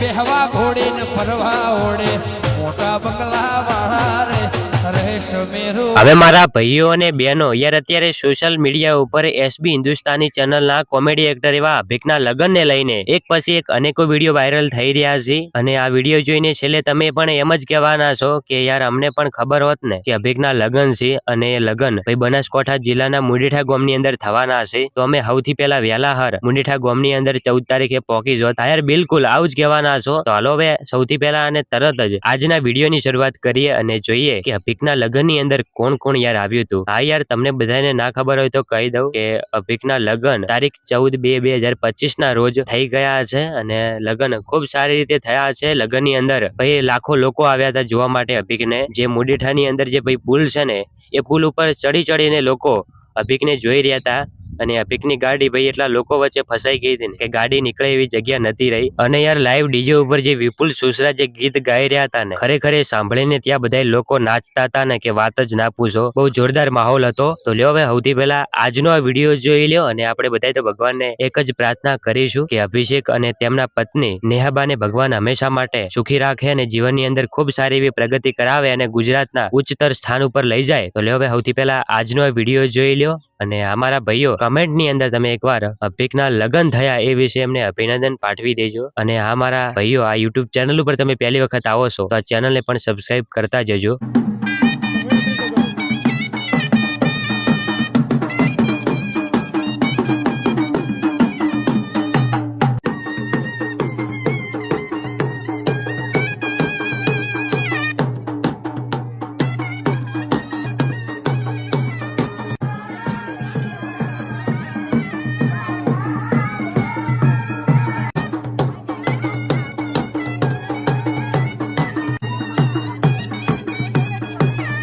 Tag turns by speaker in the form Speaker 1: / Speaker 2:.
Speaker 1: બેહવા ઘોડી ને ફરવા ઓડે. મોટા બંગલા વાળા રે
Speaker 2: હવે મારા ભાઈઓ અને બહેનો, યાર અત્યારે સોશિયલ મીડિયા ઉપર એસબી હિન્દુસ્તાની ચેનલના કોમેડી એક્ટર એવા અભિકના લગ્નને લઈને એક પછી એક અનેકો વીડિયો વાયરલ થઈ રહ્યા છે અને આ વીડિયો જોઈને છેલ્લે તમે પણ એમ જ કહેવાના છો કે યાર અમને પણ ખબર હોત ને કે અભિકના લગ્ન છે અને એ લગ્ન ભાઈ બનાસકાંઠા જિલ્લાના મુંડીઠા ગામની અંદર થવાના છે. તો અમે સૌથી પહેલા વહેલા હર મુંડીઠા ગામની અંદર ચૌદ તારીખે પોકી જોત. યાર, બિલકુલ આવું જ કહેવાના છો. તો હાલો સૌથી પહેલા અને તરત જ આજના વિડીયોની શરૂઆત કરીએ અને જોઈએ કે અભિકના લગ્નની અંદર કોણ કોણ યાર આવ્યું હતું? હા યાર, તમને બધાને ના ખબર હોય તો કહી દઉં કે અભિકના લગ્ન તારીખ ચૌદ બે બે હજાર પચીસ ના રોજ થઈ ગયા છે અને લગ્ન ખૂબ સારી રીતે થયા છે લગ્નની અંદર. ભાઈ, લાખો લોકો આવ્યા હતા જોવા માટે અભિકને. જે મુડીઠાની અંદર જે ભાઈ પુલ છે ને, એ પુલ ઉપર ચડી ચડીને લોકો અભિકને જોઈ રહ્યા હતા. અને અભિકની ગાડી ભાઈ એટલા લોકો વચ્ચે ફસાઈ ગઈ હતી કે ગાડી નીકળે એવી જગ્યા નથી રહી. અને યાર લાઈવ ડીજે ઉપર જે વિપુલ સુસરા જે ગીત ગાઈ રહ્યા હતા ને, ખરેખર સાંભળીને ત્યાં બધા લોકો નાચતા હતા ને કે વાત જ ના પૂછો. બહુ જોરદાર માહોલ હતો. તો લ્યો હવે સૌથી પહેલા આજનો આ વીડિયો જોઈ લ્યો અને આપણે બધા તો ભગવાનને એક જ પ્રાર્થના કરીશું કે અભિષેક અને તેમના પત્ની નેહાબાને ભગવાન હંમેશા માટે સુખી રાખે અને જીવનની અંદર ખૂબ સારી એવી પ્રગતિ કરાવે અને ગુજરાતના ઉચ્ચતર સ્થાન ઉપર લઈ જાય. તો લ્યો હવે સૌથી પહેલા આજનો આ વીડિયો જોઈ લ્યો. અને અમારા ભાઈઓ કમેન્ટની અંદર તમે એકવાર અભિકના લગ્ન થયા એ વિશે એમને અભિનંદન પાઠવી દેજો. અને આ મારા ભાઈઓ, આ યુટ્યુબ ચેનલ ઉપર તમે પહેલી વખત આવો છો, તો આ ચેનલને પણ સબસ્ક્રાઈબ કરતા જજો.